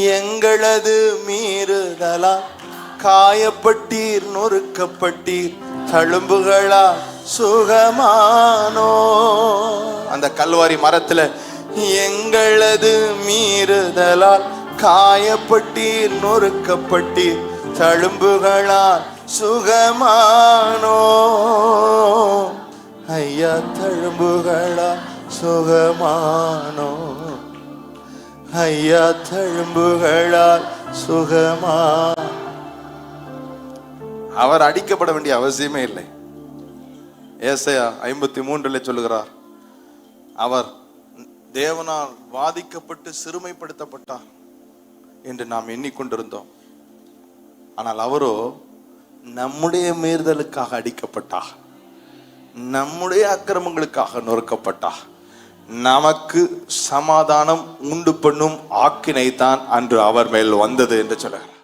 எங்களது மீறுதலா காயப்பட்டீர் நொறுக்கப்பட்டீர் தழும்புகளா சுகமானோ? அந்த கல்வாரி மரத்துல எங்களது மீறுதலால் காயப்பட்டீர் நொறுக்கப்பட்டீர் தழும்புகளால் சுகமானோ? ஐயா தழும்புகளா சுகமானோ? ஐயா தழும்புகளால் சுகமா? அவர் அடிக்கப்பட வேண்டிய அவசியமே இல்லை. ஏசையா ஐம்பத்தி மூன்றுல சொல்லுகிறார் அவர் தேவனால் வாதிக்கப்பட்டு சிறுமைப்படுத்தப்பட்டார் என்று நாம் எண்ணிக்கொண்டிருந்தோம். ஆனால் அவரோ நம்முடைய மீறுதலுக்காக அடிக்கப்பட்டார். நம்முடைய அக்கிரமங்களுக்காக நொறுக்கப்பட்டார். நமக்கு சமாதானம் உண்டு பண்ணும் ஆக்கினை தான் அன்று அவர் மேல் வந்தது என்று சொல்லுகிறார்